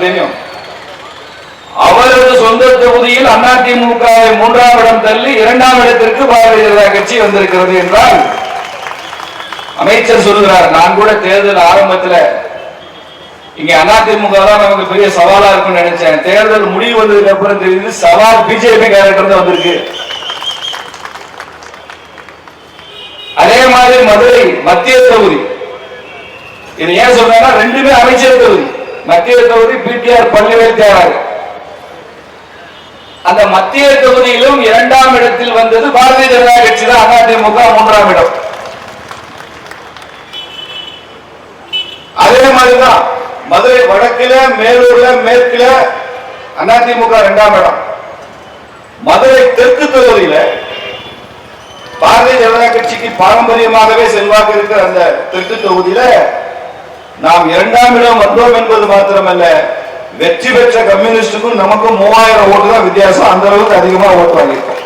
தெரியும். அவரது சொந்த தொகுதியில் அதிமுகவை மூன்றாம் இடம் தள்ளி இரண்டாம் இடத்திற்கு பாரதிய ஜனதா கட்சி வந்திருக்கிறது என்றால் அமைச்சர் சொல்லுகிறார். நான் கூட தேர்தல் ஆரம்பத்தில் இங்க அதிமுக தான் நமக்கு பெரிய சவாலா இருக்கும்னு நினைச்சேன். தேர்தல் முடிவு வந்ததுக்கு அப்புறம் தெரியுது சவால் பிஜேபி கேரக்டர் தான் வந்திருக்கு. அதே மாதிரி மதுரை மத்திய தொகுதி. இது ஏன் சொல்றேன்னா ரெண்டுமே அமைச்சர் தொகுதி. மத்திய தொகுதி பிடிஆர் பள்ளிவேல் தேவார் அந்த மத்திய தொகுதியிலும் இரண்டாம் இடத்தில் வந்தது பாரதிய ஜனதா கட்சி தான் அதிமுக மூன்றாம் இடம். அதே மாதிரிதான் மதுரை வடக்குல மேலூர்ல மேற்குல அதிமுக இரண்டாம் இடம். மதுரை தெற்கு தொகுதியில பாரதிய ஜனதா கட்சிக்கு பாரம்பரியமாகவே செல்வாக்கு இருக்கிற அந்த தெற்கு தொகுதியில நாம் இரண்டாம் இடம் வந்தோம் என்பது மாத்திரமல்ல வெற்றி பெற்ற கம்யூனிஸ்டுக்கும் நமக்கும் மூவாயிரம் ஓட்டு தான் வித்தியாசம். அந்த அளவுக்கு அதிகமா ஓட்டு வாங்கியிருக்கோம்.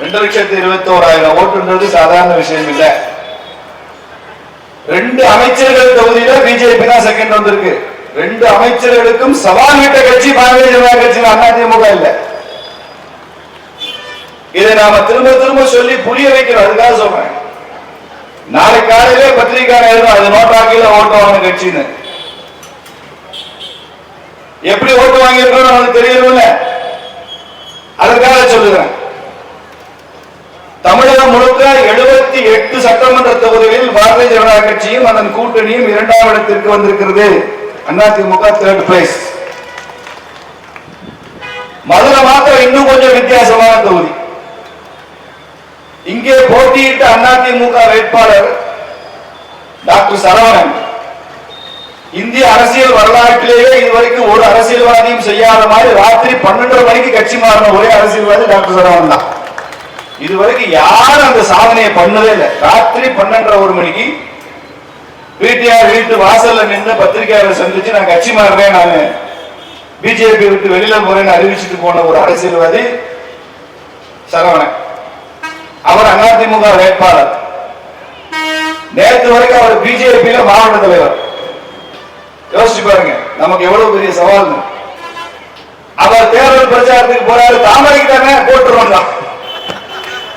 ரெண்டு லட்சத்தி இருபத்தி ஓராயிரம் ஓட்டுன்றது சாதாரண விஷயம் இல்ல. ரெண்டு அமைச்சர்கள் தொகுதியில பிஜேபி தான் செகண்ட் வந்திருக்கு. ரெண்டு அமைச்சர்களுக்கும் சவால் விட்ட கட்சி பாரதிய ஜனதா கட்சி அதிமுக இல்ல. இதை நாம திரும்ப திரும்ப சொல்லி புரிய வைக்கிறோம் அதுக்காக சொல்றேன். நாளை காலையிலே பத்திரிகை எழுதும் அது நோட்டாக்கில ஓட்டு வாங்க கட்சின்னு. எப்படி ஓட்டு வாங்கியிருக்கோம் நமக்கு தெரியணும்ல. அதற்காக சொல்லுகிறேன். தமிழகம் முழுக்க எழுபத்தி எட்டு சட்டமன்ற தொகுதிகளில் பாரதிய ஜனதா கட்சியும் அதன் கூட்டணியும் இரண்டாம் இடத்திற்கு வந்திருக்கிறது. அதிமுக தேர்ட் பிளேஸ் மதுரை மாத்திரம் இன்னும் கொஞ்சம் வித்தியாசமான தொகுதி. இங்கே போட்டியிட்ட அதிமுக வேட்பாளர் டாக்டர் சரவணன். இந்திய அரசியல் வரலாற்றிலேயே இதுவரைக்கும் ஒரு அரசியல்வாதியும் செய்யாத மாதிரி ராத்திரி பன்னெண்டரை மணிக்கு கட்சி மாறின ஒரே அரசியல்வாதி டாக்டர் சரவணன் தான். இதுவரைக்கும் யாரும் அந்த சாதனையை பண்ணதே இல்லை. ராத்திரி பன்னெண்டரை ஒரு மணிக்கு பிடிஆர் வீட்டு வாசல்ல நின்று பத்திரிகையாளர் சந்திச்சு நான் கட்சி மாறுறேன் நான் பிஜேபி விட்டு வெளியில போறேன்னு அறிவிச்சுட்டு போன ஒரு அரசியல்வாதி சரவணன். அவர் அதிமுக வேட்பாளர். நேற்று வரைக்கும் அவர் பிஜேபியில மாவட்ட தலைவர். யோசிச்சு பாருங்க நமக்கு எவ்வளவு பெரிய சவால் அவர் தேர்தல் பிரச்சாரத்துக்கு போறாரு தாமரைக்கு தானே போட்டுருவோம் தான்.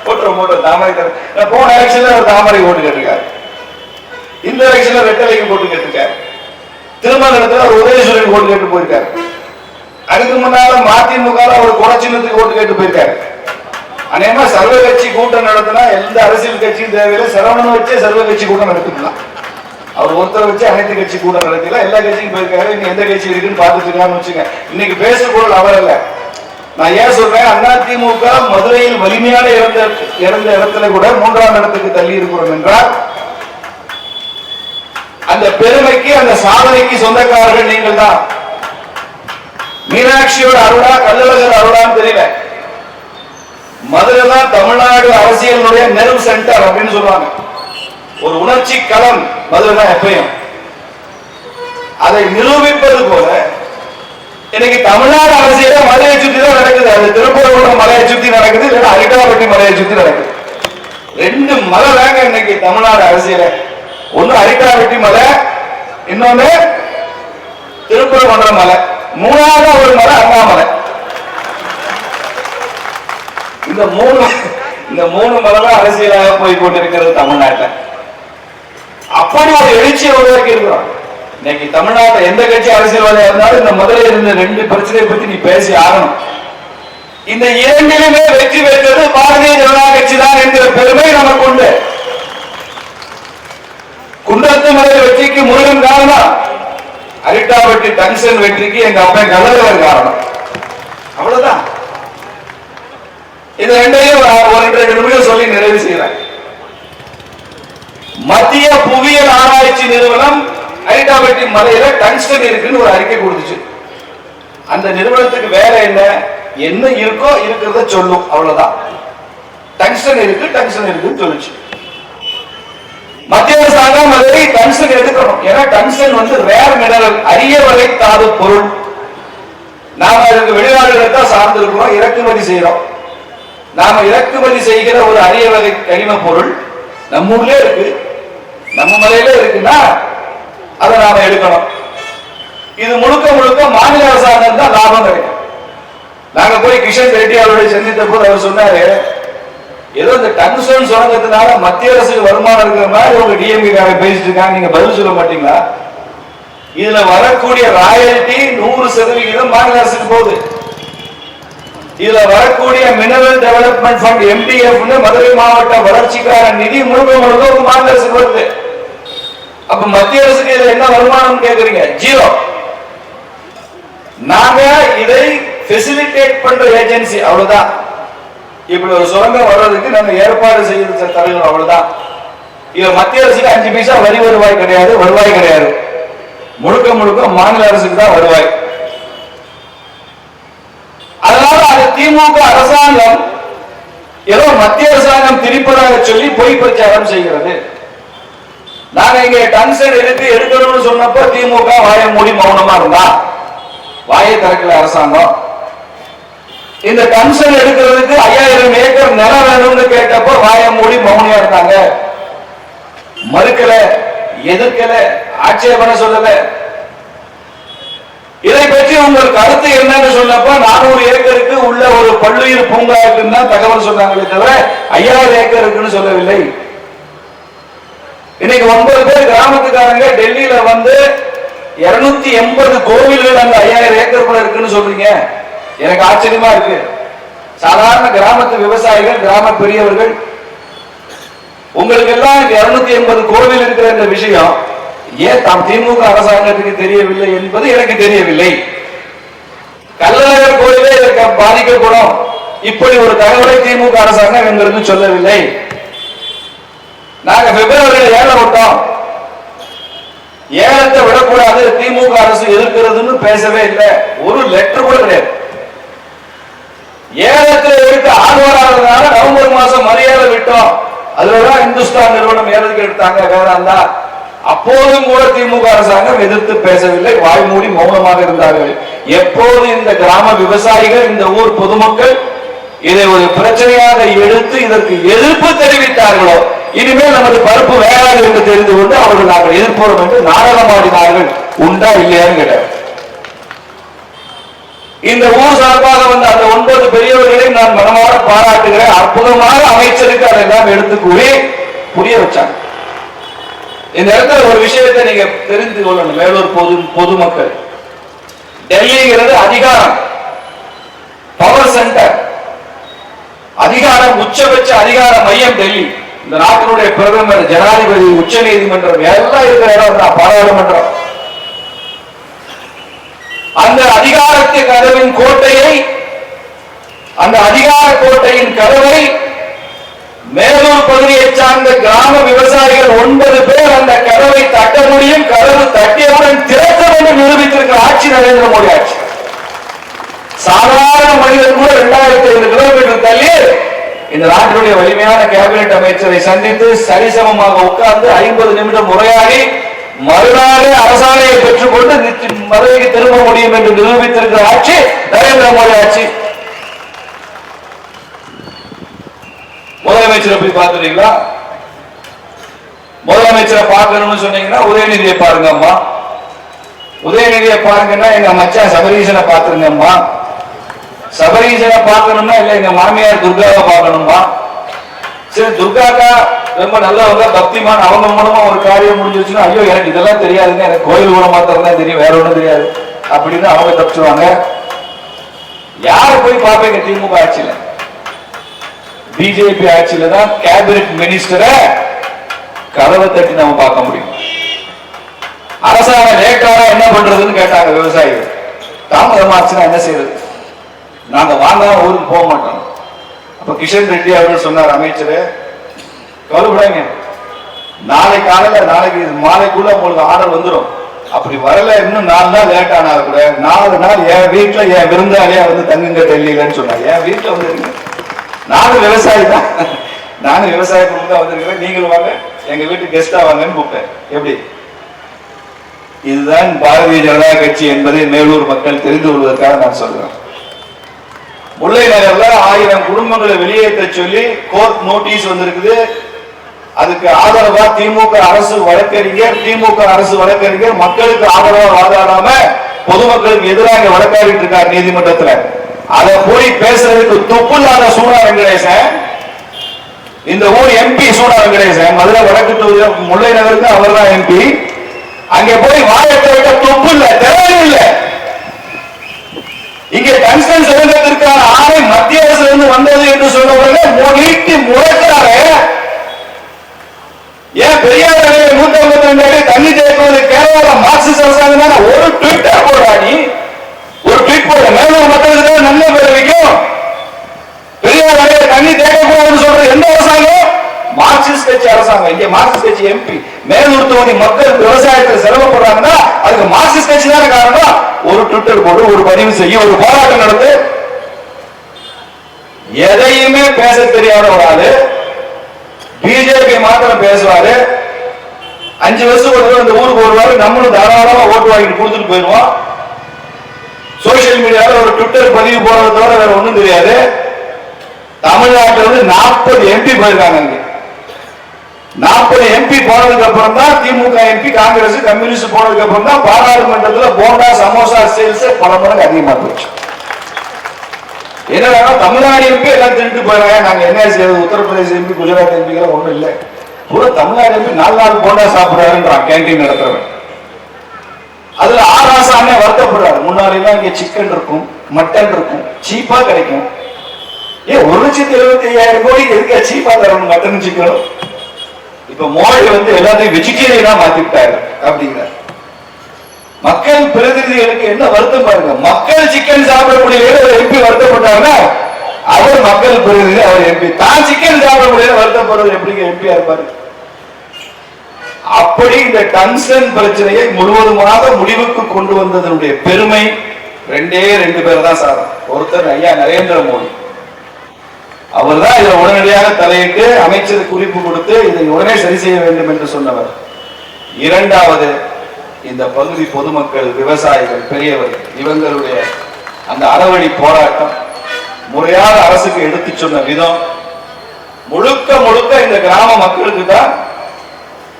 போட்டுருவோம் போட்டு தாமரை தானே. போன எலெக்ஷன்ல அவர் தாமரை ஓட்டு கேட்டிருக்காரு. இந்த எலெக்ஷன்ல ரெட்டலைக்கு போட்டு கேட்டிருக்காரு. திருமணத்துல அவர் உதயசூரியன் ஓட்டு கேட்டு போயிருக்காரு. அதுக்கு முன்னால மதிமுக அவர் குறைச்சின்னத்துக்கு ஓட்டு கேட்டு போயிருக்காரு. அநேகமா சர்வ கட்சி கூட்டம் நடத்தினா எந்த அரசியல் கட்சியும் தேவையில்லை. சரவணன் வச்சே சர்வ கட்சி கூட்டம் நடத்திக்கலாம். அவர் ஒருத்தரை வச்சு அனைத்து கட்சி கூட்டம் நடத்தல எல்லா கட்சியும் போயிருக்காரு. இங்க எந்த கட்சி இருக்குன்னு பார்த்துட்டு இருக்கான்னு வச்சுங்க இன்னைக்கு பேசக்கூட அவர் இல்ல நான் ஏன் சொல்றேன்? அதிமுக மதுரையில் வலிமையான இறந்த இறந்த இடத்துல கூட மூன்றாம் இடத்துக்கு தள்ளி இருக்கிறோம் என்றால் அந்த பெருமைக்கு அந்த சாதனைக்கு சொந்தக்காரர்கள் நீங்கள் தான் மீனாட்சியோட அருளா கல்லழகர் அருளான்னு தெரியல. மதுரை தான் தமிழ்நாடு அரசியலுடைய நெருவு சென்டர் அப்படின்னு சொல்லுவாங்க. ஒரு உணர்ச்சி களம் மதுரை தான் எப்பயும். அதை நிரூபிப்பது போல இன்னைக்கு தமிழ்நாடு அரசியல மலையை சுத்தி தான் நடக்குது. அது திருப்பூர் மலையை சுத்தி நடக்குது இல்லைன்னா அரிட்டாப்பட்டி மலையை சுத்தி நடக்குது. ரெண்டு மலை தாங்க இன்னைக்கு தமிழ்நாடு அரசியல. ஒண்ணு அரிட்டாப்பட்டி மலை இன்னொன்னு திருப்பூர் மலை. மூணாவது ஒரு மலை அண்ணாமலை. இந்த மூணு இந்த மூணு மதம் அரசியலாக போய் கொண்டிருக்கிறது தமிழ்நாட்டில். அப்படி ஒரு எழுச்சியை உருவாக்கி இருக்கிறோம். இன்னைக்கு தமிழ்நாட்டில் எந்த கட்சி அரசியல்வாதியா இருந்தாலும் இந்த முதல்ல இருந்த ரெண்டு பிரச்சனையை பத்தி நீ பேசி ஆகணும். இந்த இரண்டிலுமே வெற்றி பெற்றது பாரதிய ஜனதா கட்சி தான் என்கிற பெருமை நமக்கு உண்டு. குண்டத்து மலை வெற்றிக்கு முருகன் காரணம். அரிட்டாபட்டி டங்ஷன் வெற்றிக்கு எங்க அப்பன் கலவர் காரணம். அவ்வளவுதான். இது ரெண்டையும் ஒரு ரெண்டு நிமிடம் சொல்லி நிறைவு செய்யறேன். மத்திய புவியியல் ஆராய்ச்சி நிறுவனம் ஹைட்டாபட்டி மலையில டங்ஸ்டன் இருக்குன்னு ஒரு அறிக்கை கொடுத்துச்சு. அந்த நிறுவனத்துக்கு வேற என்ன? என்ன இருக்கோ இருக்கிறத சொல்லும். அவ்வளவுதான். டங்ஸ்டன் இருக்கு டங்ஸ்டன் இருக்குன்னு சொல்லுச்சு. மத்திய அரசாங்கம் அதை டங்ஸ்டன் எடுக்கணும். ஏன்னா டங்ஸ்டன் வந்து ரேர் மினரல் அரிய வகை தாது பொருள் நாம அதுக்கு வெளிநாடுகளை தான் சார்ந்து இருக்கிறோம் இறக்குமதி செய்யறோம் நாம இறக்குமதி செய்கிற ஒரு அரிய வகை கனிம பொருள் நம்ம ஊர்ல இருக்கு. நம்ம மலையில இருக்குன்னா அதை நாம எடுக்கணும். இது முழுக்க முழுக்க மாநில அரசாங்கம் தான் லாபம் கிடைக்கும். நாங்க போய் கிஷன் ரெட்டி அவருடைய சந்தித்த போது அவர் சொன்னாரு ஏதோ இந்த டங்ஸ்டன் சுரங்கத்தினால மத்திய அரசுக்கு வருமானம் இருக்கிற மாதிரி உங்க டிஎம்பி காரை பேசிட்டு இருக்காங்க. நீங்க பதில் சொல்ல மாட்டீங்களா? இதுல வரக்கூடிய ராயல்டி நூறு சதவிகிதம் மாநில அரசுக்கு போகுது. இதுல வரக்கூடிய mineral development fund MDF Madurai மாவட்ட வளர்ச்சிக்கான நிதி முழுக்க முழுக்க உங்க மாநில அரசுக்கு வருது. அப்ப மத்திய அரசுக்கு இதுல என்ன வருமானம் கேக்குறீங்க? ஜீரோ நாங்க இதை பெசிலிட்டேட் பண்ற ஏஜென்சி அவ்வளவுதான். இப்படி ஒரு சுரங்கம் வர்றதுக்கு நம்ம ஏற்பாடு செய்து தலைவர் அவ்வளவுதான். இது மத்திய அரசுக்கு அஞ்சு பைசா வரி வருவாய் கிடையாது வருவாய் கிடையாது. முழுக்க முழுக்க மாநில அரசுக்கு தான் வருவாய். அதனால திமுக அரசாங்கம் ஏதோ மத்திய அரசாங்கம் திரிப்பதாக சொல்லி பொய் பிரச்சாரம் செய்கிறது. நாங்க இங்க டங்ஸ்டன் எடுத்து எடுக்கணும்னு சொன்னப்போ திமுக வாயை மூடி மௌனமா இருந்தா? வாயை திறக்கல அரசாங்கம். இந்த டங்ஸ்டன் எடுக்கிறதுக்கு ஐயாயிரம் ஏக்கர் நிலம் வேணும்னு கேட்டப்போ வாயை மூடி மௌனியா இருந்தாங்க. மறுக்கல எதிர்க்கல ஆட்சேபனை சொல்லல. இதை பற்றி உங்கள் கருத்து என்னன்னு சொன்னப்ப நானூறு ஏக்கருக்கு உள்ள ஒரு பல்லுயிர் பூங்கா இருக்குன்னு தான் தகவல் சொன்னாங்களே தவிர ஐயாயிரம் ஏக்கர் இருக்குன்னு சொல்லவில்லை. இன்னைக்கு ஒன்பது பேர் கிராமத்துக்காரங்க டெல்லியில வந்து இருநூத்தி எண்பது கோவில்கள் அந்த ஐயாயிரம் ஏக்கர் கூட இருக்குன்னு சொல்றீங்க. எனக்கு ஆச்சரியமா இருக்கு. சாதாரண கிராமத்து விவசாயிகள் கிராம பெரியவர்கள் உங்களுக்கு எல்லாம் இருநூத்தி எண்பது கோவில் இருக்கிற இந்த விஷயம் ஏன் தாம் திமுக அரசாங்கத்துக்கு தெரியவில்லை என்பது எனக்கு தெரியவில்லை. கள்ளழகர் கோயிலே இதற்கு பாதிக்கப்படும். இப்படி ஒரு தகவலை திமுக அரசாங்கம் எங்களுக்கு சொல்லவில்லை. நாங்க பிப்ரவரியில் ஏழை விட்டோம் ஏலத்தை விடக்கூடாது திமுக அரசு எதிர்க்கிறதுன்னு பேசவே இல்லை. ஒரு லெட்டர் கூட கிடையாது. ஏலத்தில் எடுத்து ஆர்வராகிறதுனால நவம்பர் மாசம் மரியாதை விட்டோம். அதுலதான் இந்துஸ்தான் நிறுவனம் ஏலத்துக்கு எடுத்தாங்க வேதாந்தா. அப்போதும் கூட திமுக அரசாங்கம் எதிர்த்து பேசவில்லை. வாய்மூடி மௌனமாக இருந்தார்கள். எப்போது இந்த கிராம விவசாயிகள் இந்த ஊர் பொதுமக்கள் இதை ஒரு பிரச்சனையாக எடுத்து இதற்கு எதிர்ப்பு தெரிவித்தார்களோ இனிமேல் நமது பருப்பு வேளாண் என்று தெரிந்து கொண்டு அவர்கள் நாங்கள் எதிர்ப்போம் என்று நாடகமாடினார்கள். உண்டா இல்லையான்னு கேட்டார். இந்த ஊர் சார்பாக வந்த அந்த ஒன்பது பெரியவர்களை நான் மனமாக பாராட்டுகிறேன். அற்புதமாக அமைச்சருக்கு அதெல்லாம் எடுத்து கூறி புரிய வச்சாங்க. இந்த இடத்துல ஒரு விஷயத்தை நீங்க தெரிந்து கொள்ளணும். மேலூர் பொது பொதுமக்கள். டெல்லிங்கிறது அதிகாரம். பவர் சென்டர் அதிகாரம் உச்சபட்ச அதிகார மையம் டெல்லி. இந்த நாட்டினுடைய பிரதமர் ஜனாதிபதி உச்ச நீதிமன்றம் எல்லாம் இருக்கிற இடம் தான் பாராளுமன்றம். அந்த அதிகாரத்தின் கதவின் கோட்டையை அந்த அதிகார கோட்டையின் கதவை மேலூர் பகுதியை சார்ந்த கிராம விவசாயிகள் ஒன்பது பேர் அந்த கதவை தட்ட முடியும் கதவு தட்டியவுடன் திறக்க வேண்டும் நிரூபித்திருக்கிற ஆட்சி நரேந்திர மோடி ஆட்சி. சாதாரண மனிதன் கூட இரண்டாயிரத்தி ஐந்து கிலோமீட்டர் தள்ளி இந்த நாட்டினுடைய வலிமையான கேபினெட் அமைச்சரை சந்தித்து சரிசமமாக உட்கார்ந்து ஐம்பது நிமிடம் உரையாடி மறுநாளே அரசாணையை பெற்றுக்கொண்டு நிச்ச- மதுரைக்கு திரும்ப முடியும் என்று நிரூபித்திருக்கிற ஆட்சி நரேந்திர மோடி ஆட்சி. முதலமைச்சரை போய் பார்த்துட்டீங்களா? முதலமைச்சரை பார்க்கணும்னு சொன்னீங்கன்னா உதயநிதியை பாருங்க அம்மா உதயநிதியை பாருங்கன்னா எங்க மச்சான் சபரீசனை பார்த்துருங்கம்மா. சபரீசனை பார்க்கணும்னா இல்ல எங்க மாமியார் துர்காவை பார்க்கணுமா சரி துர்காக்கா ரொம்ப நல்லவங்க பக்திமான் அவங்க மூலமா ஒரு காரியம் முடிஞ்சிருச்சுன்னா ஐயோ எனக்கு இதெல்லாம் தெரியாதுங்க. எனக்கு கோயில் கூட மாத்திரம் தான் தெரியும் வேற ஒன்றும் தெரியாது. அப்படின்னு அவங்க தப்பிச்சுவாங்க யார் போய் பார்ப்பீங்க திமுக ஆட்சியில்? பிஜேபி ஆட்சியில தான் கேபினட் மினிஸ்டரை கதவை தட்டி நம்ம பார்க்க முடியும். அரசாங்கம் லேட்டாக என்ன பண்றதுன்னு கேட்டாங்க விவசாயிகள். தாமதமாச்சுன்னா என்ன செய்யறது? நாங்க வாங்காம ஊருக்கு போக மாட்டோம். அப்ப கிஷன் ரெட்டி அவர்கள் சொன்னார் அமைச்சர் கவலைப்படாங்க நாளை காலையில நாளைக்கு மாலைக்குள்ள உங்களுக்கு ஆர்டர் வந்துடும் அப்படி வரல இன்னும் நாலு நாள் லேட் ஆனா கூட நாலு நாள் என் வீட்டுல என் விருந்தாளியா வந்து தங்குங்க டெல்லியிலன்னு சொன்னாங்க என் வீட்டுல வந்து நானும் விவசாயி தான். நானும் விவசாய குடும்பம் தான் வந்திருக்கிறேன். நீங்களும் வாங்க. எங்க வீட்டுக்கு கெஸ்டா வாங்கன்னு கூப்பிட்டேன். எப்படி? இதுதான் பாரதிய ஜனதா கட்சி என்பதை மேலூர் மக்கள் தெரிந்து கொள்வதற்காக நான் சொல்றேன். முல்லை நகர்ல ஆயிரம் குடும்பங்களை வெளியேற்ற சொல்லி கோர்ட் நோட்டீஸ் வந்திருக்குது. அதுக்கு ஆதரவா திமுக அரசு வழக்கறிஞர் திமுக அரசு வழக்கறிஞர் மக்களுக்கு ஆதரவா வாதாடாம பொதுமக்களுக்கு எதிராக வழக்காடிட்டு இருக்கார் நீதிமன்றத்துல. அதை போய் பேசுறதுக்கு துப்புல்லாத சூழா வெங்கடேசன் இந்த ஊர் எம்பி சூடா வெங்கடேசன் மதுரை வடக்கு தொகுதியில முல்லை நகருக்கு அவர் தான் எம்பி அங்க போய் வாயத்தை விட்ட துப்பு இல்ல தேவை இல்ல. இங்கே டங்ஸ்டன் சுதந்திரத்திற்கான ஆணை மத்திய அரசுல இருந்து வந்தது என்று சொன்ன உடனே நீட்டி முழக்கிறாரு ஏன் பெரியார் நூத்தி ஐம்பத்தி ரெண்டு அடி தண்ணி தேக்குவது கேரளா மார்க்சிஸ்ட் அரசாங்கம் ஒரு ட்விட்டர் போடுறா நீ ஒரு ட்வீட் போட மேலூர் மக்களுக்கு தான் நல்ல பேர் வைக்கும் பெரியார் தண்ணி தேக்கக்கூடாதுன்னு சொல்றது எந்த அரசாங்கம்? மார்க்சிஸ்ட் கட்சி அரசாங்கம். இங்க மார்க்சிஸ்ட் கட்சி எம்பி மேலூர் தொகுதி மக்கள் விவசாயத்தில் சிரமப்படுறாங்கன்னா அதுக்கு மார்க்சிஸ்ட் கட்சி தானே காரணம்? ஒரு ட்விட்டர் போடு ஒரு பதிவு செய்ய ஒரு போராட்டம் நடத்து. எதையுமே பேச தெரியாத ஒரு ஆளு. பிஜேபி மாத்திரம் பேசுவாரு. அஞ்சு வருஷம் ஒரு இந்த ஊருக்கு வருவாரு. நம்மளும் தாராளமா ஓட்டு வாங்கிட்டு கொடுத்துட்டு போயிடுவோம். சோசியல் மீடியாவில் ஒரு ட்விட்டர் பதிவு போடுறத தவிர வேற ஒன்றும் தெரியாது. தமிழ்நாட்டில் வந்து நாற்பது எம்பி போயிருக்காங்க நாற்பது எம்பி போனதுக்கு அப்புறம் தான் திமுக எம்பி காங்கிரஸ் கம்யூனிஸ்ட் போனதுக்கு அப்புறம் தான் பாராளுமன்றத்தில் போண்டா சமோசா சேல்ஸ் பல மடங்கு அதிகமா போச்சு. என்னடா தமிழ்நாடு எம்பி எல்லாம் திருட்டு போயிடுறாங்க நாங்க என்ன செய்யறது? உத்தரப்பிரதேச எம்பி குஜராத் எம்பிக்கெல்லாம் ஒன்றும் இல்லை. பூரா தமிழ்நாடு எம்பி நாலு நாள் போண்டா சாப்பிடுறாருன்றான் கேண்டீன் நடத்துறவன். அதுல வருத்தப்படுறாரு. முன்னாடி எல்லாம் இங்க சிக்கன் இருக்கும் மட்டன் இருக்கும் சீப்பா கிடைக்கும். ஏன் ஒரு லட்சத்தி எழுபத்தி ஐயாயிரம் கோடி எதுக்கா சீப்பா தரணும் மட்டன் சிக்கனும் இப்ப மோடி வந்து எல்லாத்தையும் வெஜிடேரியனா மாத்திட்டாரு அப்படிங்கிறார். மக்கள் பிரதிநிதிகளுக்கு என்ன வருத்தம் பாருங்க. மக்கள் சிக்கன் சாப்பிடக்கூடிய ஒரு எம்பி வருத்தப்பட்டாருன்னா அவர் மக்கள் பிரதிநிதி அவர் எம்பி தான் சிக்கன் சாப்பிட முடியாது வருத்தப்படுறது எப்படிங்க எம்பியா இருப்பாரு? அப்படி இந்த டங்ஸ்டன் பிரச்சனையை முழுவதுமாக முடிவுக்கு கொண்டு வந்ததனுடைய பெருமை ரெண்டே ரெண்டு பேர் தான் சார். ஒருத்தர் ஐயா நரேந்திர மோடி. அவர் தான் இதை உடனடியாக தலையிட்டு அமைச்சர் குறிப்பு கொடுத்து இதை உடனே சரி செய்ய வேண்டும் என்று சொன்னவர். இரண்டாவது இந்த பகுதி பொதுமக்கள் விவசாயிகள் பெரியவர்கள் இவங்களுடைய அந்த அறவழி போராட்டம் முறையாக அரசுக்கு எடுத்து சொன்ன விதம் முழுக்க முழுக்க இந்த கிராம மக்களுக்கு தான்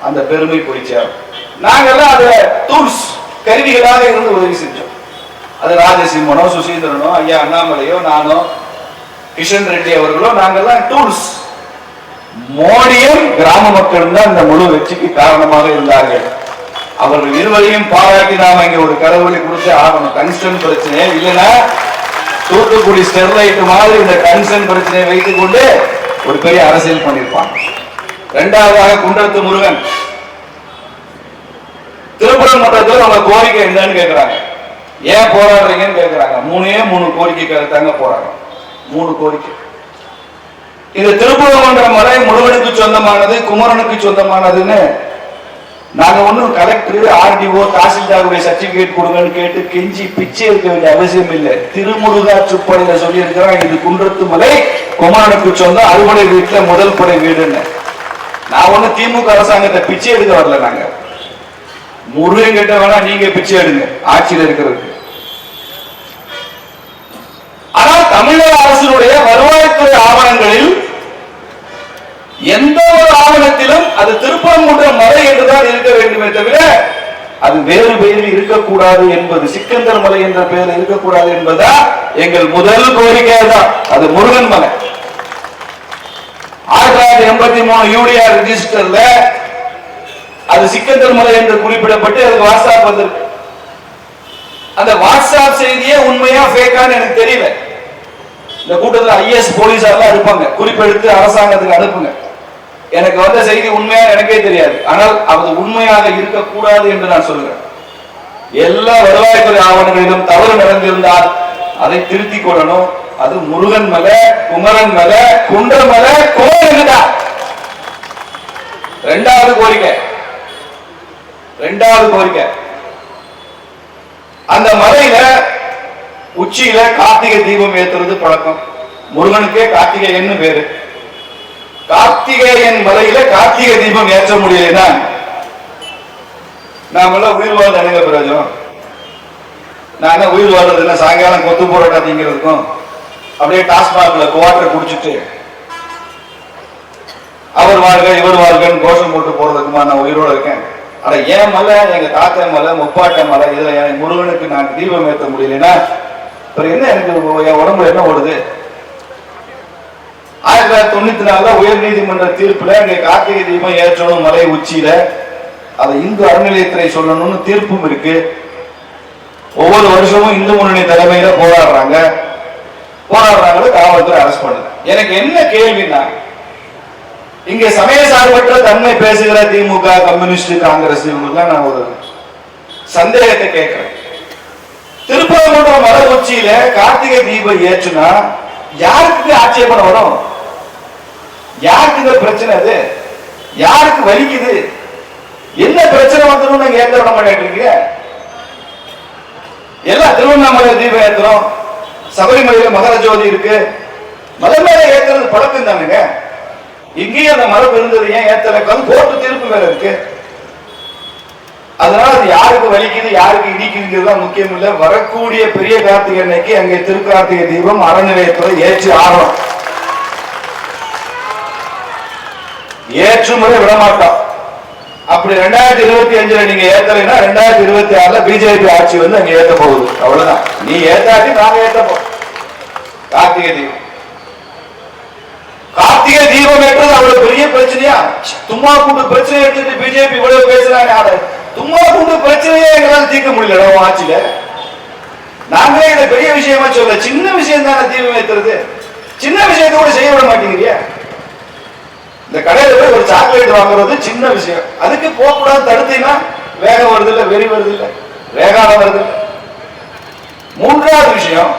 அந்த பெருமை போய் நாங்கெல்லாம் அதை டூல்ஸ் கருவிகளாக இருந்து உதவி செஞ்சோம். அது ராஜசிம்மனோ சுசீந்திரனோ ஐயா அண்ணாமலையோ நானோ கிஷன் ரெட்டி அவர்களோ நாங்கெல்லாம் டூல்ஸ். மோடியும் கிராம மக்களும் தான் இந்த முழு வெற்றிக்கு காரணமாக இருந்தார்கள். அவர்கள் இருவரையும் பாராட்டி நாம இங்க ஒரு கடவுளை கொடுத்து ஆகணும். கன்ஸ்டன் பிரச்சனை இல்லைன்னா தூத்துக்குடி ஸ்டெர்லைட் மாதிரி இந்த கன்சன் பிரச்சனையை வைத்துக் கொண்டு ஒரு பெரிய அரசியல் பண்ணியிருப்பாங்க. இரண்டாவதாக குன்றத்து முருகன். திருப்பூர் மன்றத்தில் அவங்க கோரிக்கை என்னன்னு கேட்கிறாங்க ஏன் போராடுறீங்கன்னு கேட்கிறாங்க மூணே மூணு கோரிக்கைக்காக தாங்க போராடுறோம். மூணு கோரிக்கை. இது திருப்பூர் மலை முருகனுக்கு சொந்தமானது குமரனுக்கு சொந்தமானதுன்னு நாங்க ஒண்ணும் கலெக்டர் ஆர்டிஓ தாசில்தாருடைய சர்டிபிகேட் கொடுங்கன்னு கேட்டு கெஞ்சி பிச்சை இருக்க வேண்டிய அவசியம் இல்லை. திருமுருகா சுப்படையில சொல்லி இருக்கிறான் இது குன்றத்து மலை குமரனுக்கு சொந்தம் அறுபடை வீட்டுல முதல் படை வீடுன்னு. நான் ஒண்ணு திமுக அரசாங்கத்தை பிச்சை எடுக்க வரல நாங்க. முருகன் கிட்ட வேணா நீங்க பிச்சை எடுங்க ஆட்சியில் இருக்கிறதுக்கு. ஆனால் தமிழக அரசினுடைய வருவாய்த்துறை ஆவணங்களில் எந்த ஒரு ஆவணத்திலும் அது திருப்பரங்குன்றம் மலை என்றுதான் இருக்க வேண்டுமே தவிர அது வேறு பெயரில் இருக்கக்கூடாது என்பது சிக்கந்தர் மலை என்ற பெயரில் இருக்கக்கூடாது என்பதா எங்கள் முதல் கோரிக்கை தான் அது முருகன் மலை. ஆயிரத்தி தொள்ளாயிரத்தி எண்பத்தி மூணு யூடிஆர் ரிஜிஸ்டர்ல அது சிக்கந்தர் மலை என்று குறிப்பிடப்பட்டு அது வாட்ஸ்அப் வந்திருக்கு. அந்த வாட்ஸ்அப் செய்தியே உண்மையா ஃபேக்கான்னு எனக்கு தெரியல. இந்த கூட்டத்தில் ஐஎஸ் போலீஸார்லாம் இருப்பாங்க. குறிப்பெடுத்து அரசாங்கத்துக்கு அனுப்புங்க. எனக்கு வந்த செய்தி உண்மையா எனக்கே தெரியாது. ஆனால் அது உண்மையாக இருக்கக்கூடாது என்று நான் சொல்கிறேன் எல்லா வருவாய்த்துறை ஆவணங்களிலும் தவறு நடந்திருந்தால் அதை திருத்திக் கொள்ளணும். அது முருகன் மலை குமரன் மலை குன்ற மலை கோயில் ரெண்டாவது கோரிக்கை. ரெண்டாவது கோரிக்கை. அந்த மலையில உச்சியில கார்த்திகை தீபம் ஏத்துறது பழக்கம். முருகனுக்கே கார்த்திகேயன்னு பேரு. கார்த்திகேயன் மலையில கார்த்திகை தீபம் ஏற்ற முடியலனா நாமெல்லாம் உயிர் வாழ்ந்து அணுக பிரயோஜனம். நாங்க உயிர் வாழ்றது என்ன? சாயங்காலம் கொத்து போராட்டம் திங்கிறதுக்கும் அப்படியே டாஸ்மாக்ல குவாட்டர் குடிச்சிட்டு அவர் வாழ்க இவர் வாழ்கன்னு கோஷம் போட்டு போறதுக்குமா நான் உயிரோட இருக்கேன். ஆனா ஏன் மலை எங்க தாத்தா மலை முப்பாட்ட மலை இதுல என் முருகனுக்கு நான் தீபம் ஏற்ற முடியலன்னா அப்புறம் என்ன எனக்கு என் உடம்புல என்ன ஓடுது? ஆயிரத்தி தொள்ளாயிரத்தி தொண்ணூத்தி நாலுல உயர் நீதிமன்ற தீர்ப்புல இங்க கார்த்திகை தீபம் ஏற்றணும் மலை உச்சியில. அதை இந்து அறநிலையத்துறை சொல்லணும்னு தீர்ப்பும் இருக்கு. ஒவ்வொரு வருஷமும் இந்து முன்னணி தலைமையில போராடுறாங்க. காவல்துறை அரெஸ்ட் பண்ணுது எனக்கு என்ன கேள்வின்னா இங்க சமய சார்பற்ற தன்மை பேசுகிற திமுக கம்யூனிஸ்ட் காங்கிரஸ் இவங்களுக்குலாம் நான் ஒரு சந்தேகத்தை கேட்கிறேன். திருப்பரங்குன்றம் மர உச்சியில கார்த்திகை தீபம் ஏற்றுனா யாருக்கு ஆட்சேபணம் வரும்? யாருக்கு இந்த பிரச்சனை அது? யாருக்கு வலிக்குது? என்ன பிரச்சனை வந்துடும் நீங்க ஏற்ற விட மாட்டேங்கிறீங்க எல்லாம் திருவண்ணாமலை தீபம் ஏற்றுறோம் சபரிமலையில மகர ஜோதி இருக்கு. மலை மேல ஏத்துறது பழக்கம் தானுங்க இங்கேயும் அந்த மரபு இருந்தது ஏன் ஏத்தல? கோர்ட்டு தீர்ப்பு வேற இருக்கு. அதனால அது யாருக்கு வலிக்குது யாருக்கு இடிக்குதுங்கிறது முக்கியம் இல்ல. வரக்கூடிய பெரிய கார்த்திகை அன்னைக்கு அங்கே திருக்கார்த்திகை தீபம் அறநிலையத்துறை ஏற்றி ஆறோம் ஏற்றுமுறை விட மாட்டோம் அப்படி ரெண்டாயிரத்தி இருபத்தி அஞ்சுல நீங்க ஏத்தலைன்னா ரெண்டாயிரத்தி இருபத்தி ஆறுல பிஜேபி ஆட்சி வந்து அங்க ஏத்த போகுது. அவ்வளவுதான். நீ ஏத்தாட்டி நாங்க ஏத்த போறோம். கார்த்திகை தீபம். கார்த்திகை தீபம் ஏற்றது அவ்வளவு பெரிய பிரச்சனையா? தும்மா கூண்டு பிரச்சனை எடுத்துட்டு பிஜேபி இவ்வளவு பேசுறாங்க. ஆட தும்மா கூண்டு பிரச்சனையே எங்களால தீர்க்க முடியல ஆட்சியில. நாங்களே இதை பெரிய விஷயமா சொல்ல சின்ன விஷயம் தானே தீபம் ஏத்துறது? சின்ன விஷயத்தை கூட செய்ய விட மாட்டேங்கிறீங்க இந்த கடையில போய் ஒரு சாக்லேட் வாங்குறது சின்ன விஷயம். அதுக்கு போக கூடாது தடுத்தீங்கன்னா வேகம் வருது இல்லை வெறி வருது இல்லை வேகாலம் வருது மூன்றாவது விஷயம்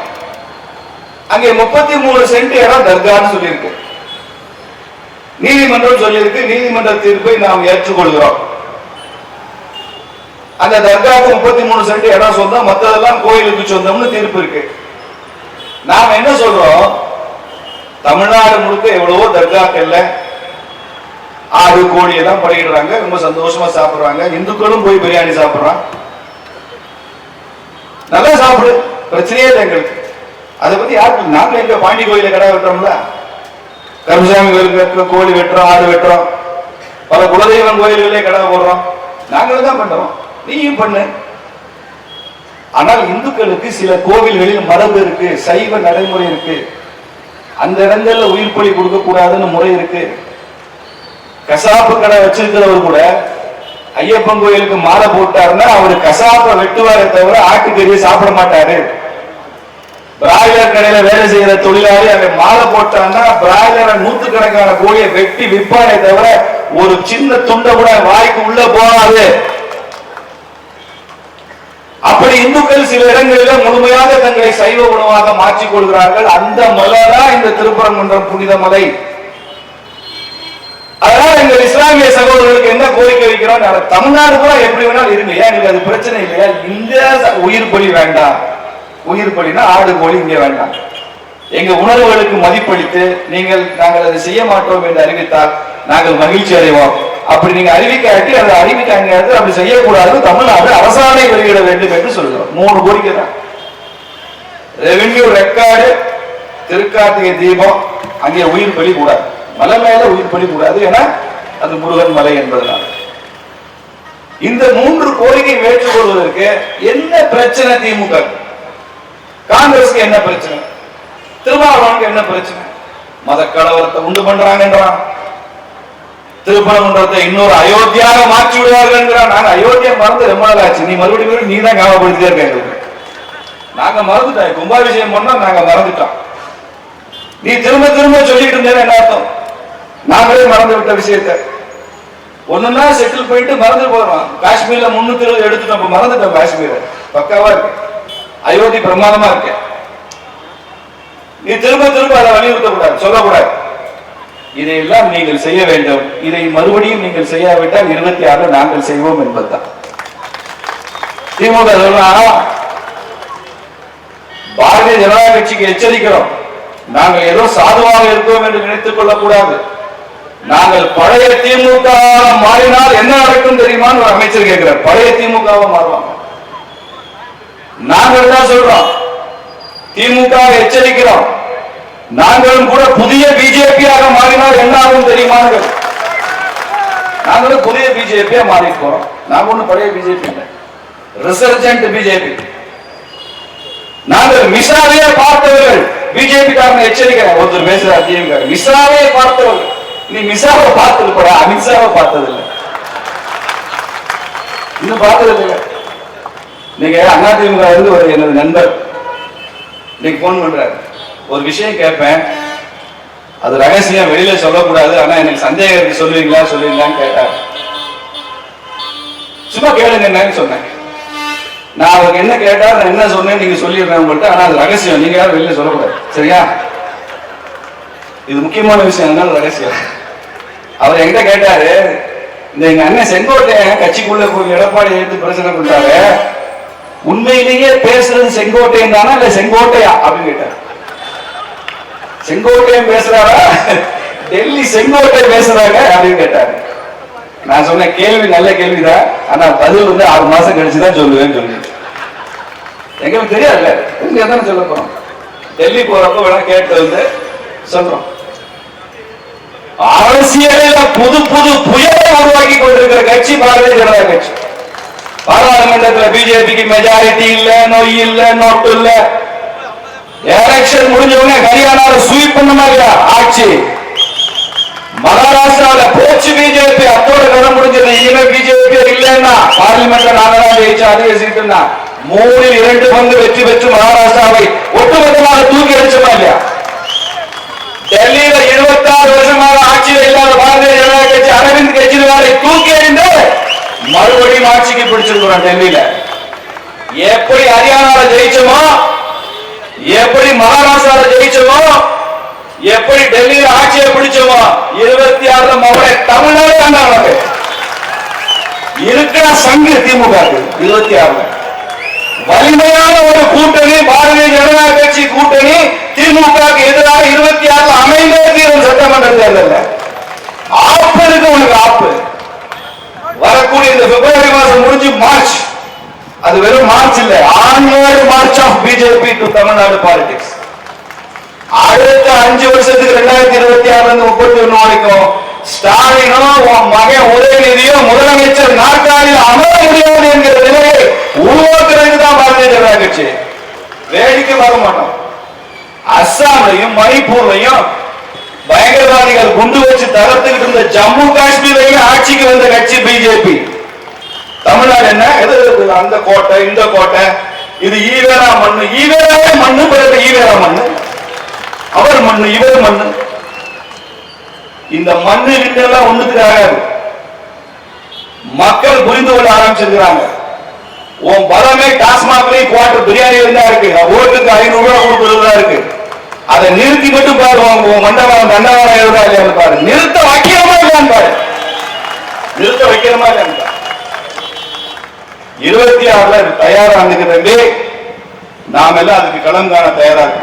அங்கே முப்பத்தி மூணு சென்ட் இடம் தர்கான்னு சொல்லியிருக்கு. நீதிமன்றம் சொல்லியிருக்கு நீதிமன்ற தீர்ப்பை நாம் ஏற்றுக்கொள்கிறோம். அந்த தர்காவுக்கு முப்பத்தி மூணு சென்ட் இடம் சொந்தம் மற்றதெல்லாம் கோயிலுக்கு சொந்தம்னு தீர்ப்பு இருக்கு. நாம் என்ன சொல்றோம்? தமிழ்நாடு முழுக்க எவ்வளவோ தர்காக்கள்ல ஆறு கோழி எல்லாம் படையிடுறாங்க ரொம்ப சந்தோஷமா சாப்பிடுறாங்க. இந்துக்களும் போய் பிரியாணி சாப்பிடுறான். நல்லா சாப்பிடு பிரச்சனையே இல்லை எங்களுக்கு. அதை பத்தி யாருக்கு நாங்களும் எங்க பாண்டி கோயில கடை வெட்டுறோம்ல கருமசாமி கோயிலுக்கு வெட்டுறோம் கோழி வெட்டுறோம் ஆடு வெட்டுறோம். பல குலதெய்வம் கோயில்களே கடை போடுறோம். நாங்களும் தான் பண்றோம். நீயும் பண்ணு. ஆனால் இந்துக்களுக்கு சில கோவில்களில் மரபு இருக்கு சைவ நடைமுறை இருக்கு. அந்த இடங்கள்ல உயிர் பலி கொடுக்க கூடாதுன்னு முறை இருக்கு. கசாப்பு கடை வச்சிருக்கிறவர் கூட ஐயப்பன் கோயிலுக்கு மாலை போட்டாருன்னா அவர் கசாப்பை வெட்டுவாரே தவிர ஆட்டுக்கறியை சாப்பிட மாட்டாரு. பிராய்லர் கடையில வேலை செய்யற தொழிலாளி அவன் மாலை போட்டான்னா பிராய்லரை நூத்துக்கணக்கான கோழியை வெட்டி விற்பானே தவிர ஒரு சின்ன துண்டை கூட வாய்க்கு உள்ள போகாது. அப்படி இந்துக்கள் சில இடங்களில் முழுமையாக தங்களை சைவ உணவாக மாற்றிக் கொள்கிறார்கள். அந்த மலைதான் இந்த திருப்பரங்குன்றம் புனித மலை. அதனால எங்கள் இஸ்லாமிய சகோதரர்களுக்கு என்ன கோரிக்கை வைக்கிறோம்? தமிழ்நாடு கூட எப்படி வேணாலும் இருங்க. ஏன் எங்களுக்கு அது பிரச்சனை இல்லையா? இந்த உயிர் பலி வேண்டாம். உயிர் பலினா ஆடு கோழி இங்கே வேண்டாம். எங்க உணர்வுகளுக்கு மதிப்பளித்து நீங்கள் நாங்கள் அதை செய்ய மாட்டோம் என்று அறிவித்தால் நாங்கள் மகிழ்ச்சி அடைவோம். அப்படி நீங்க அறிவிக்காட்டி அதை அறிவிக்காங்க அப்படி செய்யக்கூடாது. தமிழ்நாடு அரசாணை வெளியிட வேண்டும் என்று சொல்கிறோம் மூணு கோரிக்கை தான். ரெவென்யூ ரெக்கார்டு திருக்கார்த்திகை தீபம் அங்கே உயிர் பலி கூடாது மலை மேல உயிர் பலி கூடாது ஏன்னா அது முருகன் மலை என்பதனால். இந்த மூன்று கோரிக்கை ஏற்றுக்கொள்வதற்கு என்ன பிரச்சனை திமுக காங்கிரஸ்க்கு என்ன பிரச்சனை? திருமாவளவனுக்கு என்ன பிரச்சனை? மத கலவரத்தை உண்டு பண்றாங்கன்றான் திருப்பரங்குன்றத்தை இன்னொரு அயோத்தியாக மாற்றி விடுவார்கள் நாங்க அயோத்தியா மறந்து ரொம்ப நாள் ஆச்சு. நீ மறுபடியும் நீ தான் ஞாபகப்படுத்திட்டே இருக்க எங்களுக்கு. நாங்க மறந்துட்டோம். கும்பாபிஷேகம் பண்ணா நாங்க மறந்துட்டோம். நீ திரும்ப திரும்ப சொல்லிட்டு இருந்தேன்னு என்ன அர்த்தம்? நாங்களே மறந்து விட்ட விஷயத்தை. ஒண்ணுன்னா செட்டில் போயிட்டு மறந்து போறோம் காஷ்மீர்ல முன்னூத்தி இருபது எடுத்துட்டோம். மறந்துட்டோம் காஷ்மீர். பக்காவா இருக்கு. அயோத்தி பிரமாதமா இருக்கு. நீ திரும்ப திரும்ப அதை வலியுறுத்தக்கூடாது சொல்லக்கூடாது. இதையெல்லாம் நீங்கள் செய்ய வேண்டும். இதை மறுபடியும் நீங்கள் செய்யாவிட்டால் இருபத்தி ஆறு நாங்கள் செய்வோம் என்பதுதான். திமுக சொல்லலாம் பாரதிய ஜனதா கட்சிக்கு எச்சரிக்கிறோம். நாங்கள் ஏதோ சாதுவாக இருக்கோம் என்று நினைத்துக் கொள்ளக்கூடாது. நாங்கள் பழைய திமுக மாறினால் என்ன நடக்கும் தெரியுமான்னு ஒரு அமைச்சர் கேட்கிறார். பழைய திமுகவை மாறுவாங்க. நாங்கள் தான் சொல்றோம். திமுக எச்சரிக்கிறோம். நாங்களும் கூட புதிய பிஜேபியாக மாறினால் என்ன ஆகும் தெரியுமான்னு நாங்களும் புதிய பிஜேபியா மாறி போறோம். நாங்க ஒண்ணும் பழைய பிஜேபி இல்லை. ரிசர்ஜென்ட் பிஜேபி நாங்கள் மிஸ்ராவே பார்த்தவர்கள். பிஜேபி காரன் எச்சரிக்கிறேன். ஒருத்தர் பேசுறார் திமுக மிஸ்ராவே பார்த்தவர்கள். நீ மிஸ்ராவை பார்த்தது போட. அமித்ஷாவை பார்த்தது இல்லை. இன்னும் பார்த்தது இல்லை நீங்க அதிமுக இருந்து ஒரு எனது நண்பர். இன்னைக்கு போன் பண்றாரு. ஒரு விஷயம் கேட்பேன். அது ரகசியம் வெளியில சொல்லக்கூடாது. ஆனா எனக்கு சந்தேகம் இருக்கு. சொல்லுவீங்களா சொல்லுவீங்களான்னு கேட்டார். சும்மா கேளுங்க என்னன்னு சொன்னேன். நான் அவருக்கு என்ன கேட்டா நான் என்ன சொன்னேன் நீங்க சொல்லிடுறேன் உங்கள்கிட்ட ஆனா அது ரகசியம். நீங்க யாரும் வெளியில சொல்லக்கூடாது. சரியா? இது முக்கியமான விஷயம். அதனால ரகசியம். அவர் என்கிட்ட கேட்டாரு இந்த எங்க அண்ணன் செங்கோட்டையன் கட்சிக்குள்ள எடப்பாடி எடுத்து பிரச்சனை பண்றாரு உண்மையிலேயே பேசுறது செங்கோட்டையன் தானா இல்ல செங்கோட்டையா அப்படின்னு கேட்டார். செங்கோட்டையன் பேசுறாரா? டெல்லி செங்கோட்டை பேசுறாங்க அப்படின்னு கேட்டாரு. நான் சொன்ன கேள்வி நல்ல கேள்விதான். ஆனா பதில் வந்து ஆறு மாசம் கழிச்சுதான் சொல்லுவேன்னு சொல்லி எங்களுக்கு தெரியாதுல்ல. இங்க தானே சொல்ல போறோம். டெல்லி போறப்ப வேணா கேட்டு வந்து சொல்றோம். அரசியலில் புது புது புயலை உருவாக்கி கொண்டிருக்கிற கட்சி பாரதிய ஜனதா கட்சி. பாராளுமன்றத்தில் பிஜேபிக்கு மெஜாரிட்டி இல்ல நொய் இல்ல நோட்டு இல்ல. எலெக்ஷன் முடிஞ்சவங்க ஹரியானால ஸ்வீப் பண்ண மாதிரி ஆட்சி. மகாராஷ்டிராவில போச்சு பிஜேபி அத்தோட கடன் முடிஞ்சது. இனிமே பிஜேபி இல்லைன்னா பார்லிமெண்ட்ல நாங்க தான் ஜெயிச்சு அது பேசிக்கிட்டு மூணில் இரண்டு பங்கு வெற்றி பெற்று மகாராஷ்டிராவை ஒட்டுமொத்தமாக தூக்கி அடிச்சோமா இல்லையா? டெல்லியில இருபத்தாறு வருஷமாக ஆட்சியில் இல்லாத பாரதிய ஜனதா கட்சி அரவிந்த் கெஜ்ரிவாலை தூக்கி எறிந்து மறுபடியும் ஆட்சிக்கு பிடிச்சிருக்கிறோம் டெல்லியில. எப்படி ஹரியானால ஜெயிச்சோமோ எப்படி மகாராஷ்டிரால ஜெயிச்சோமோ எப்படி டெல்லியில ஆட்சியை பிடிச்சோமோ இருபத்தி ஆறுல மகளை தமிழ்நாடு ஆண்டாங்க இருக்கிற சங்கு திமுக இருபத்தி ஆறுல. வலிமையான ஒரு கூட்டணி பாரதிய ஜனதா கட்சி கூட்டணி திமுக எதிராக இருபத்தி ஆறுல அமைந்தே தீரும் சட்டமன்ற தேர்தல் ஆப்பு இருக்கு உனக்கு ஆப்பு வரக்கூடிய இந்த பிப்ரவரி மாசம் முடிஞ்சு மார்ச். அது வெறும் மார்ச் இல்ல onward march of BJP to Tamil Nadu politics அடுத்த அஞ்சு வருஷத்துக்கு ரெண்டாயிரத்தி இருபத்தி ஆறுல இருந்து முப்பத்தி ஒண்ணு வரைக்கும் ஸ்டாலினோ உன் மகன் உதயநிதியோ முதலமைச்சர் நாற்காலியில் அமர முடியாது என்கிற நிலையை உருவாக்குறதுக்கு தான் பாரதிய ஜனதா கட்சி. வேடிக்கை பார்க்க மாட்டோம். அஸ்ஸாம்லையும் மணிப்பூர்லையும் பயங்கரவாதிகள் குண்டு வச்சு தகர்த்துக்கிட்டு இருந்த ஜம்மு காஷ்மீரையும் ஆட்சிக்கு வந்த கட்சி பிஜேபி தமிழ்நாடு என்ன? எது இது? அந்த கோட்டை இந்த கோட்டை. இது ஈவேரா மண்ணு. ஈவேராவே மண்ணு பிறகு ஈவேரா மண்ணு. அவர் மண்ணு இவர் மண்ணு. இந்த மண்ணு கிட்ட எல்லாம் ஒண்ணுக்கு ஆகாது. மக்கள் புரிந்து கொள்ள ஆரம்பிச்சிருக்கிறாங்க. உன் பலமே டாஸ்மாக்லயும் குவாட்டர் பிரியாணி இருந்தா இருக்கு. ஓட்டுக்கு ஐநூறு ரூபாய் கொடுக்கறதா இருக்கு. அதை நிறுத்தி மட்டும் பாரு உன் உன் மண்டபம் தண்டவாளம் எழுதா இல்லையான்னு பாரு. நிறுத்த வைக்கிற இல்லையான்னு பாரு. நிறுத்த வைக்கிறோமா இல்லையான்னு பாரு. இருபத்தி ஆறுல தயாரா நாம் எல்லாம் அதுக்கு களம் காண தயாராக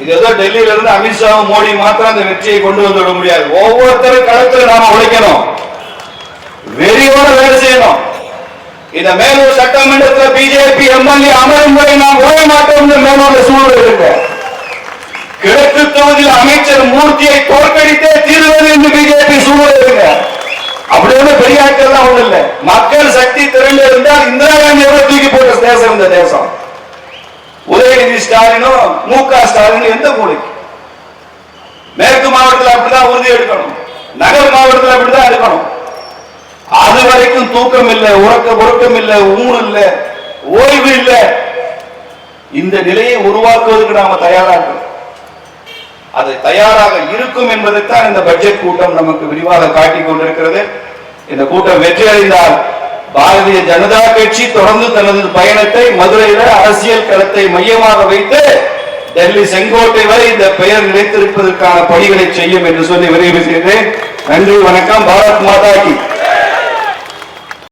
இது ஏதோ டெல்லியில இருந்து அமித்ஷாவும் மோடி மாத்திரம் அந்த வெற்றியை கொண்டு வந்து விட முடியாது. ஒவ்வொருத்தரும் களத்துல நாம உழைக்கணும். வெறியோட வேலை செய்யணும். இந்த மேலூர் சட்டமன்றத்தில் பிஜேபி எம்எல்ஏ அமரும் வரை நாம் ஓய மாட்டோம் மேலோட சூழல் இருக்கு. கிழக்கு தொகுதியில் அமைச்சர் மூர்த்தியை தோற்கடித்தே தீர்வது என்று பிஜேபி சூழல் இருக்கு. அப்படி ஒண்ணு பெரிய ஆட்கள்லாம் ஒண்ணு மக்கள் சக்தி திரண்டு இருந்தால் இந்திரா காந்தி எவ்வளவு தூக்கி போட்ட தேசம் இந்த தேசம்? உதயநிதி ஸ்டாலினும் மு க ஸ்டாலினும் எந்த மூலைக்கு மேற்கு மாவட்டத்தில் அப்படிதான் உறுதி எடுக்கணும். நகர் மாவட்டத்தில் அப்படிதான் எடுக்கணும். அது வரைக்கும் தூக்கம் இல்லை உறக்க உறக்கம் இல்லை ஊன் இல்லை ஓய்வு இல்லை. இந்த நிலையை உருவாக்குவதற்கு நாம தயாராக அது தயாராக இருக்கும் என்பதைத்தான் இந்த பட்ஜெட் கூட்டம் நமக்கு விரிவாக காட்டிக் கொண்டிருக்கிறது. இந்த கூட்டம் வெற்றி அடைந்தால் பாரதிய ஜனதா கட்சி தொடர்ந்து தனது பயணத்தை மதுரையில அரசியல் களத்தை மையமாக வைத்து டெல்லி செங்கோட்டை வரை இந்த பெயர் நிலைத்திருப்பதற்கான பணிகளை செய்யும் என்று சொல்லி விரைவு செய்கிறேன். நன்றி வணக்கம். பாரத் மாதா கி.